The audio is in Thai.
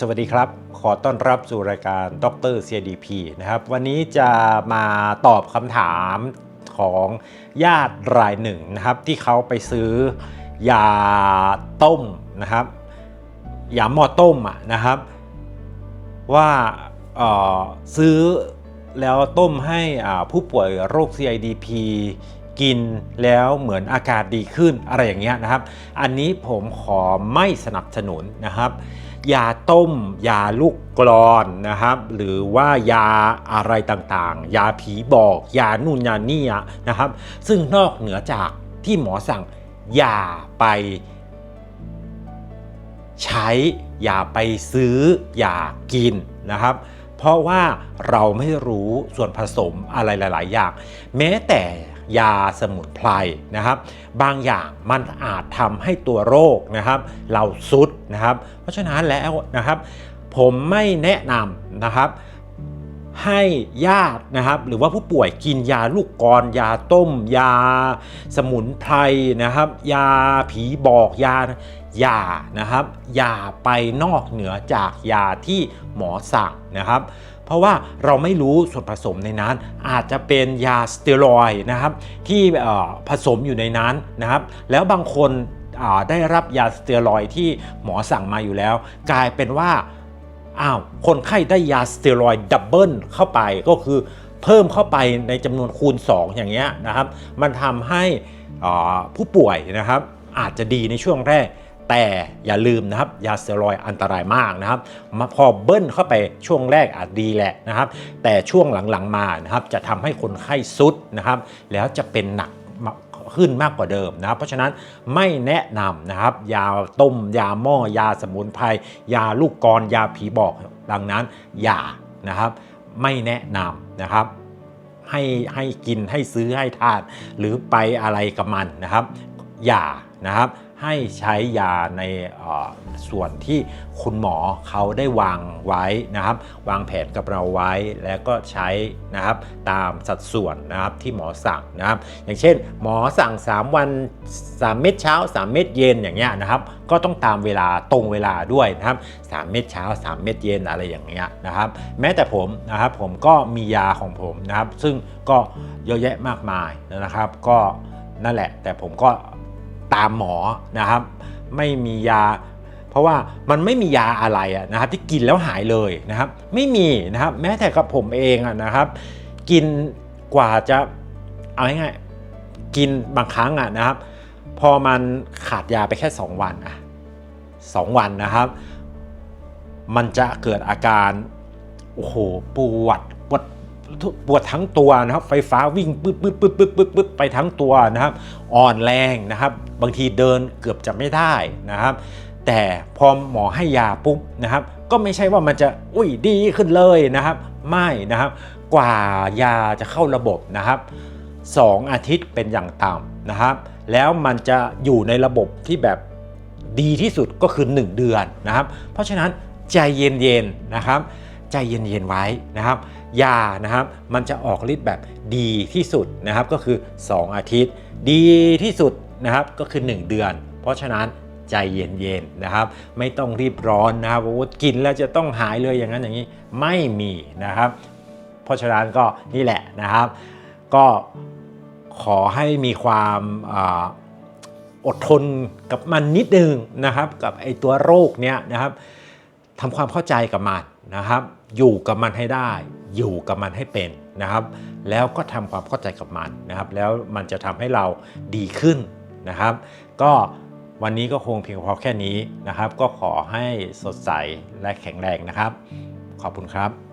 สวัสดีครับ ขอต้อนรับสู่รายการดร CDP นะครับ วันนี้จะมาตอบคำถามของญาติรายหนึ่งนะครับ ที่เขาไปซื้อยาต้มนะครับยาหม้อต้มอะนะครับ ว่าเออซื้อแล้วต้มให้ผู้ป่วยโรค CIDP กินแล้วเหมือนอาการดีขึ้นอะไรอย่างเงี้ยนะครับ อันนี้ผมขอไม่สนับสนุนนะครับ ยาต้ม ยาลูกกรอนนะครับ หรือว่ายาอะไรต่างๆ ยาผีบอก ยานู่นยานี่นะครับ ซึ่งนอกเหนือจากที่หมอสั่งอย่าไปใช้อย่าไปซื้ออย่ากินนะครับ เพราะว่าเราไม่รู้ส่วนผสมอะไรหลาย ๆ อย่าง แม้แต่ ยาสมุนไพรนะครับ บางอย่างมันอาจทำให้ตัวโรคนะครับ เราซุดนะครับ เพราะฉะนั้นแล้วนะครับ ผมไม่แนะนำนะครับให้ญาตินะครับ หรือว่าผู้ป่วยกินยาลูกกรยาต้ม ยาสมุนไพรนะครับ ยาผีบอกยาอย่านะครับ อย่าไปนอกเหนือจากยาที่หมอสั่งนะครับ เพราะว่าเราไม่รู้ส่วนผสมในนั้น อาจจะเป็นยาสเตียรอยนะครับที่ผสมอยู่ในนั้นนะครับ แล้วบางคนได้รับยาสเตียรอยที่หมอสั่งมาอยู่แล้ว กลายเป็นว่าอ้าวคนไข้ได้ยาสเตียรอยดับเบิลเข้าไปก็คือเพิ่มเข้าไปในจำนวนคูณ 2 อย่างเงี้ยนะครับ มันทำให้ผู้ป่วยนะครับอาจจะดีในช่วงแรก แต่อย่าลืมนะครับยาสเตียรอยอันตรายมากนะครับพอเบิ้ลเข้าไปช่วงแรกอาจดีแหละนะครับ แต่ช่วงหลังๆมานะครับจะทำให้คนไข้ซุดนะครับแล้วจะเป็นหนักขึ้นมากกว่าเดิมนะครับเพราะฉะนั้นไม่แนะนำนะครับ ยาต้ม ยาหม้อยาสมุนไพรยาลูกกรยาผีบอกดังนั้นอย่านะครับ ไม่แนะนำนะครับให้ให้กินให้ซื้อให้ทานหรือไปอะไรกับมันนะครับ อย่านะครับ ให้ใช้ยาในส่วนที่คุณหมอเขาได้วางไว้นะครับ วางแผนกับเราไว้แล้วก็ใช้นะครับตามสัดส่วนนะครับที่หมอสั่งนะครับ อย่างเช่น หมอสั่ง 3 วัน 3 เม็ดเช้า 3 เม็ดเย็นอย่างเงี้ยนะครับ ก็ต้องตามเวลาตรงเวลาด้วยนะครับ 3 เม็ดเช้า 3 เม็ดเย็นอะไรอย่างเงี้ยนะครับ แม้แต่ผมนะครับผมก็มียาของผมนะครับ ซึ่งก็เยอะแยะมากมายนะครับ ก็นั่นแหละแต่ผมก็ ตามหมอนะครับ ไม่มียา เพราะว่ามันไม่มียาอะไระนะครับ ที่กินแล้วหายเลยนะครับ ไม่มีนะครับ แม้แต่กับผมเองอะนะครับ กินกว่าจะเอาง่ายๆกินบางครั้งอะนะครับ พอมันขาดยาไปแค่ 2 วันอะสองวันนะครับ มันจะเกิดอาการโอ้โหปวด ปวดทั้งตัวนะครับ ไฟฟ้าวิ่งปึ๊บปึ๊บปึ๊บปึ๊บปึ๊บปึ๊บไปทั้งตัวนะครับ อ่อนแรงนะครับ บางทีเดินเกือบจะไม่ได้นะครับ แต่พอหมอให้ยาปุ๊บนะครับ ก็ไม่ใช่ว่ามันจะอุ้ยดีขึ้นเลยนะครับ ไม่นะครับ กว่ายาจะเข้าระบบนะครับ 2 อาทิตย์เป็นอย่างต่ำนะครับ แล้วมันจะอยู่ในระบบที่แบบดีที่สุดก็คือ 1 เดือนนะครับ เพราะฉะนั้นใจเย็นๆนะครับ ใจเย็นๆไว้นะครับ ยานะครับมันจะออกฤทธิ์แบบดีที่สุดนะครับก็คือ 2 อาทิตย์ ดีที่สุดนะครับก็คือ 1 เดือน เพราะฉะนั้นใจเย็นๆนะครับ ไม่ต้องรีบร้อนนะครับว่ากินแล้วจะต้องหายเลยอย่างนั้นอย่างนี้ไม่มีนะครับ เพราะฉะนั้นก็นี่แหละนะครับ ก็ขอให้มีความออดทนกับมันนิดนึงนะครับ กับไอตัวโรคเนี้ยนะครับทำความเข้าใจกับมันนะครับ อยู่กับมันให้ได้ อยู่กับมันให้เป็นนะครับ แล้วก็ทำความเข้าใจกับมันนะครับ แล้วมันจะทำให้เราดีขึ้นนะครับ ก็วันนี้ก็คงเพียงพอแค่นี้นะครับ ก็ขอให้สดใสและแข็งแรงนะครับ ขอบคุณครับ